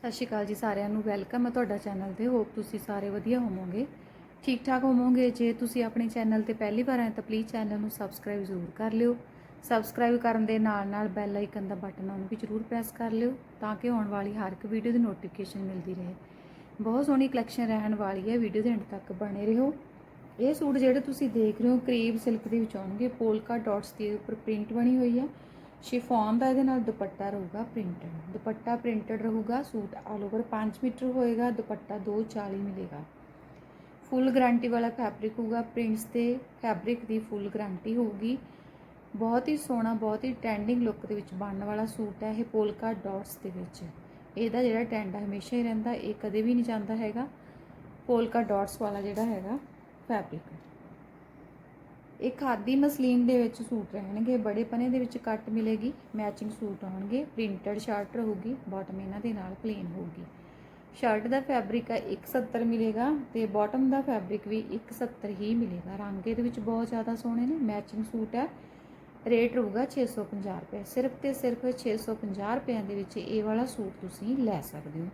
ਸਤਿ ਸ਼੍ਰੀ ਅਕਾਲ ਜੀ ਸਾਰਿਆਂ ਨੂੰ। ਵੈਲਕਮ ਹੈ ਤੁਹਾਡਾ ਚੈਨਲ ਤੇ। ਹੋਪ ਤੁਸੀਂ ਸਾਰੇ ਵਧੀਆ ਹੋਵੋਗੇ। ਠੀਕ ਠਾਕ ਹੋਵੋਗੇ? ਜੇ ਤੁਸੀਂ ਆਪਣੇ ਚੈਨਲ ਤੇ ਪਹਿਲੀ ਵਾਰ ਆਏ ਤਾਂ ਪਲੀਜ਼ ਚੈਨਲ ਨੂੰ ਸਬਸਕ੍ਰਾਈਬ ਜ਼ਰੂਰ ਕਰ ਲਿਓ। ਸਬਸਕ੍ਰਾਈਬ ਕਰਨ ਦੇ ਨਾਲ ਨਾਲ ਬੈਲ ਆਈਕਨ ਦਾ ਬਟਨ ਉਹਨੂੰ ਵੀ ਜ਼ਰੂਰ ਪ੍ਰੈਸ ਕਰ ਲਿਓ ਤਾਂ ਕਿ ਆਉਣ ਵਾਲੀ ਹਰ ਇੱਕ ਵੀਡੀਓ ਦੀ ਨੋਟੀਫਿਕੇਸ਼ਨ ਮਿਲਦੀ ਰਹੇ। ਬਹੁਤ ਸੋਹਣੀ ਕਲੈਕਸ਼ਨ ਰਹਿਣ ਵਾਲੀ ਹੈ। ਵੀਡੀਓ ਦੇ ਐਂਡ ਤੱਕ ਬਣੇ ਰਹੋ। ਇਹ ਸੂਟ ਜਿਹੜੇ ਤੁਸੀਂ ਦੇਖ ਰਹੇ ਹੋ, ਕਰੀਬ ਸਿਲਕ ਦੇ ਵਿੱਚ ਆਉਣਗੇ। ਪੋਲਕਾ ਡਾਟਸ ਦੇ ਉੱਪਰ ਪ੍ਰਿੰਟ ਬਣੀ ਹੋਈ ਹੈ ਸ਼ਿਫੋਨ ਦਾ ਇਹਦੇ ਨਾਲ ਦੁਪੱਟਾ ਰਹੂਗਾ ਪ੍ਰਿੰਟਡ। ਦੁਪੱਟਾ ਪ੍ਰਿੰਟਡ ਰਹੂਗਾ, ਸੂਟ ਆਲ ਓਵਰ 5 ਮੀਟਰ ਹੋਏਗਾ, ਦੁਪੱਟਾ 240 ਮਿਲੇਗਾ। ਫੁੱਲ ਗਾਰੰਟੀ ਵਾਲਾ ਫੈਬਰਿਕ ਹੋਊਗਾ ਪ੍ਰਿੰਟਸ ਤੇ ਫੈਬਰਿਕ ਦੀ ਫੁੱਲ ਗਾਰੰਟੀ ਹੋਊਗੀ। ਬਹੁਤ ਹੀ ਸੋਹਣਾ, ਬਹੁਤ ਹੀ ਟ੍ਰੈਂਡਿੰਗ ਲੁੱਕ ਦੇ ਵਿੱਚ ਬਣਨ ਵਾਲਾ ਸੂਟ ਹੈ ਇਹ ਪੋਲਕਾ ਡਾਟਸ ਦੇ ਵਿੱਚ। ਇਹਦਾ ਜਿਹੜਾ ਟ੍ਰੈਂਡ ਹੈ ਹਮੇਸ਼ਾ ਹੀ ਰਹਿੰਦਾ, ਇਹ ਕਦੇ ਵੀ ਨਹੀਂ ਜਾਂਦਾ ਹੈਗਾ। ਪੋਲਕਾ ਡਾਟਸ ਵਾਲਾ ਜਿਹੜਾ ਹੈਗਾ ਫੈਬਰਿਕ ਇਹ ਖਾਦੀ ਮਸਲੀਨ ਦੇ ਵਿੱਚ ਸੂਟ ਰਹਿਣਗੇ, ਬੜੇ ਪਨੇ ਦੇ ਵਿੱਚ ਕੱਟ ਮਿਲੇਗੀ ਮੈਚਿੰਗ ਸੂਟ ਆਉਣਗੇ ਪ੍ਰਿੰਟਡ ਸ਼ਰਟ ਰਹੂਗੀ ਬਾਟਮ ਇਹਨਾਂ ਦੇ ਨਾਲ ਪਲੇਨ ਹੋਊਗੀ। ਸ਼ਰਟ ਦਾ ਫੈਬਰਿਕ ਹੈ 170 ਮਿਲੇਗਾ ਤੇ ਬਾਟਮ ਦਾ ਫੈਬਰਿਕ ਵੀ 170 ਹੀ ਮਿਲੇਗਾ। ਰੰਗ ਇਹਦੇ ਵਿੱਚ ਬਹੁਤ ਜ਼ਿਆਦਾ ਸੋਹਣੇ ਨੇ ਮੈਚਿੰਗ ਸੂਟ ਹੈ ਰੇਟ ਰਹੂਗਾ 650 ਰੁਪਏ। ਸਿਰਫ ਤੇ ਸਿਰਫ 650 ਰੁਪਏ ਦੇ ਵਿੱਚ ਇਹ ਵਾਲਾ ਸੂਟ ਤੁਸੀਂ ਲੈ ਸਕਦੇ ਹੋ।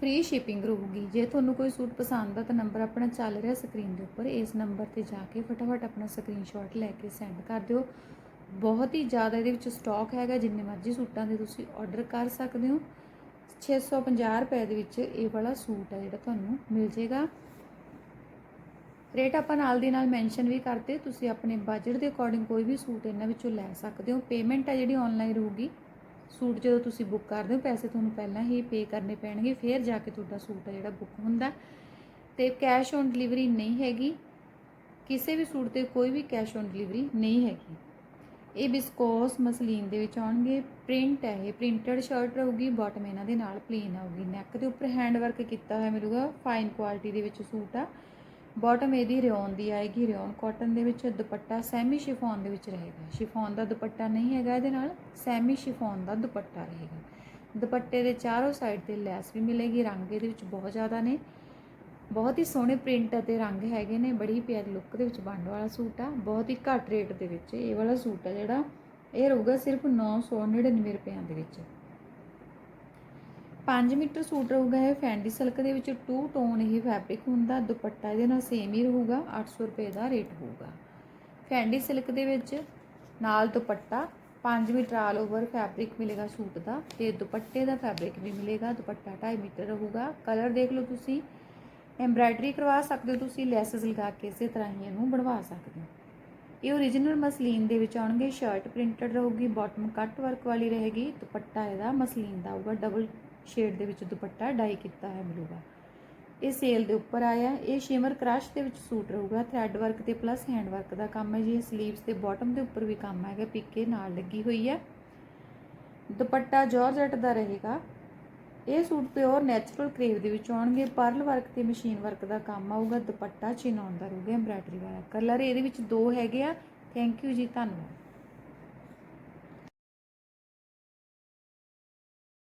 ਫ੍ਰੀ ਸ਼ਿਪਿੰਗ ਰਹੂਗੀ। ਜੇ ਤੁਹਾਨੂੰ ਕੋਈ ਸੂਟ ਪਸੰਦ ਆ ਤਾਂ ਨੰਬਰ ਆਪਣਾ ਚੱਲ ਰਿਹਾ ਸਕਰੀਨ ਦੇ ਉੱਪਰ। ਇਸ ਨੰਬਰ ਤੇ ਜਾ ਕੇ ਫਟਾਫਟ ਆਪਣਾ ਸਕਰੀਨਸ਼ਾਟ ਲੈ ਕੇ ਸੈਂਡ ਕਰ ਦਿਓ। ਬਹੁਤ ਹੀ ਜ਼ਿਆਦਾ ਇਹਦੇ ਵਿੱਚ ਸਟਾਕ ਹੈਗਾ। ਜਿੰਨੇ ਮਰਜ਼ੀ ਸੂਟਾਂ ਦੇ ਤੁਸੀਂ ਆਰਡਰ ਕਰ ਸਕਦੇ ਹੋ। 650 ਰੁਪਏ ਦੇ ਵਿੱਚ ਇਹ ਵਾਲਾ ਸੂਟ ਹੈ ਜਿਹੜਾ ਤੁਹਾਨੂੰ ਮਿਲ ਜੇਗਾ ਰੇਟ ਆਪਾਂ ਨਾਲ ਦੀ ਨਾਲ ਮੈਂਸ਼ਨ ਵੀ ਕਰਦੇ ਤੁਸੀਂ ਆਪਣੇ ਬਜਟ ਦੇ ਅਕੋਰਡਿੰਗ ਕੋਈ ਵੀ ਸੂਟ ਇਹਨਾਂ ਵਿੱਚੋਂ ਲੈ ਸਕਦੇ ਹੋ। ਪੇਮੈਂਟ ਆ ਜਿਹੜੀ ਆਨਲਾਈਨ ਰਹੂਗੀ। ਸੂਟ ਜਦੋਂ ਤੁਸੀਂ ਬੁੱਕ ਕਰਦੇ ਹੋ, ਪੈਸੇ ਤੁਹਾਨੂੰ ਪਹਿਲਾਂ ਹੀ ਪੇ ਕਰਨੇ ਪੈਣਗੇ, ਫਿਰ ਜਾ ਕੇ ਤੁਹਾਡਾ ਸੂਟ ਆ ਜਿਹੜਾ ਬੁੱਕ ਹੁੰਦਾ। ਤੇ ਕੈਸ਼ ਔਨ ਡਿਲੀਵਰੀ ਨਹੀਂ ਹੈਗੀ। ਕਿਸੇ ਵੀ ਸੂਟ ਤੇ ਕੋਈ ਵੀ ਕੈਸ਼ ਔਨ ਡਿਲੀਵਰੀ ਨਹੀਂ ਹੈਗੀ। ਇਹ ਬਿਸਕੋਸ ਮਸਲੀਨ ਦੇ ਵਿੱਚ ਆਉਣਗੇ ਪ੍ਰਿੰਟ ਹੈ ਇਹ ਪ੍ਰਿੰਟਡ ਸ਼ਰਟ ਰਹੂਗੀ ਬਾਟਮ ਇਹਨਾਂ ਦੇ ਨਾਲ ਪਲੇਨ ਆਊਗੀ ਨੈਕ ਦੇ ਉੱਪਰ ਹੈਂਡ ਵਰਕ ਕੀਤਾ ਹੋਇਆ ਮਿਲੂਗਾ ਫਾਈਨ ਕੁਆਲਿਟੀ ਦੇ ਵਿੱਚ ਸੂਟ ਆ। ਬਾਟਮ ਇਹਦੀ ਰਿਓਨ ਦੀ ਆਏਗੀ, ਰਿਓਨ ਕਾਟਨ ਦੇ ਵਿੱਚ ਦੁਪੱਟਾ ਸੈਮੀ ਸ਼ਿਫੋਨ ਦੇ ਵਿੱਚ ਰਹੇਗਾ। ਸ਼ਿਫੋਨ ਦਾ ਦੁਪੱਟਾ ਨਹੀਂ ਹੈਗਾ ਇਹਦੇ ਨਾਲ ਸੈਮੀ ਸ਼ਿਫੋਨ ਦਾ ਦੁਪੱਟਾ ਰਹੇਗਾ। ਦੁਪੱਟੇ ਦੇ ਚਾਰੋਂ ਸਾਈਡ ਤੇ ਲੈਸ ਵੀ ਮਿਲੇਗੀ, ਰੰਗ ਇਹਦੇ ਵਿੱਚ ਬਹੁਤ ਜ਼ਿਆਦਾ ਨੇ। ਬਹੁਤ ਹੀ ਸੋਹਣੇ ਪ੍ਰਿੰਟ ਅਤੇ ਰੰਗ ਹੈਗੇ ਨੇ, ਬੜੀ ਪਿਆਰੀ ਲੁੱਕ ਦੇ ਵਿੱਚ ਬਣਨ ਵਾਲਾ ਸੂਟ ਆ। ਬਹੁਤ ਹੀ ਘੱਟ ਰੇਟ ਦੇ ਵਿੱਚ ਇਹ ਵਾਲਾ ਸੂਟ ਆ ਜਿਹੜਾ, ਇਹ ਰਹੂਗਾ ਸਿਰਫ 999 ਰੁਪਏ ਦੇ ਵਿੱਚ। 5 ਮੀਟਰ ਸੂਟ ਰਹੂਗਾ ਇਹ ਫੈਂਡੀ ਸਿਲਕ ਦੇ ਵਿੱਚ ਟੂ ਟੋਨ ਇਹ ਫੈਬਰਿਕ ਹੁੰਦਾ, ਦੁਪੱਟਾ ਇਹਦੇ ਨਾਲ ਸੇਮ ਹੀ ਰਹੂਗਾ 800 ਰੁਪਏ ਦਾ ਰੇਟ ਹੋਊਗਾ। ਫੈਂਡੀ ਸਿਲਕ ਦੇ ਵਿੱਚ ਨਾਲ ਦੁਪੱਟਾ 5 ਮੀਟਰ ਆਲ ਓਵਰ ਫੈਬਰਿਕ ਮਿਲੇਗਾ ਸੂਟ ਦਾ ਤੇ ਦੁਪੱਟੇ ਦਾ ਫੈਬਰਿਕ ਵੀ ਮਿਲੇਗਾ, ਦੁਪੱਟਾ 2.5 ਮੀਟਰ ਰਹੂਗਾ। ਕਲਰ ਦੇਖ ਲਓ ਤੁਸੀਂ ਐਮਬਰਾਇਡਰੀ ਕਰਵਾ ਸਕਦੇ ਹੋ ਤੁਸੀਂ, ਲੈਸਸ ਲਗਾ ਕੇ ਇਸੇ ਤਰ੍ਹਾਂ ਹੀ ਇਹਨੂੰ ਬਣਵਾ ਸਕਦੇ ਹੋ। ਇਹ ਓਰੀਜਨਲ ਮਸਲੀਨ ਦੇ ਵਿੱਚ ਆਉਣਗੇ ਸ਼ਰਟ ਪ੍ਰਿੰਟਡ ਰਹੂਗੀ ਬਾਟਮ ਕੱਟ ਵਰਕ ਵਾਲੀ ਰਹੇਗੀ, ਦੁਪੱਟਾ ਇਹਦਾ ਮਸਲੀਨ ਦਾ ਹੋਊਗਾ ਡਬਲ ਸ਼ੇਡ ਦੇ ਵਿੱਚ ਦੁਪੱਟਾ ਡਾਈ ਕੀਤਾ ਹੈ ਮਿਲੂਗਾ। ਇਹ ਸੇਲ ਦੇ ਉੱਪਰ ਆਇਆ ਇਹ ਸ਼ਿਮਰ ਕ੍ਰਸ਼ ਦੇ ਵਿੱਚ ਸੂਟ ਰਹੂਗਾ। ਥ੍ਰੈਡ ਵਰਕ ਤੇ ਪਲੱਸ ਹੈਂਡ ਵਰਕ ਦਾ ਕੰਮ ਹੈ ਜੀ। ਇਹ ਸਲੀਵਸ ਤੇ ਬਾਟਮ ਦੇ ਉੱਪਰ ਵੀ ਕੰਮ ਹੈਗਾ। ਪਿੱਕੇ ਨਾਲ ਲੱਗੀ ਹੋਈ ਹੈ। ਦੁਪੱਟਾ ਜਾਰਜਟ ਦਾ ਰਹੇਗਾ। ਇਹ ਸੂਟ ਪਿਓਰ ਨੈਚੁਰਲ ਕਰੇਵ ਦੇ ਵਿੱਚ ਆਉਣਗੇ। ਪਰਲ ਵਰਕ ਤੇ ਮਸ਼ੀਨ ਵਰਕ ਦਾ ਕੰਮ ਆਊਗਾ। ਦੁਪੱਟਾ ਚਿਨਾਉਣ ਦਾ ਰਹੂਗਾ। ਐਮਬਰਾਇਡਰੀ ਵਾਲਾ ਕਲਰ ਇਹਦੇ ਵਿੱਚ ਦੋ ਹੈਗੇ ਆ। ਥੈਂਕ ਯੂ ਜੀ। ਧੰਨਵਾਦ।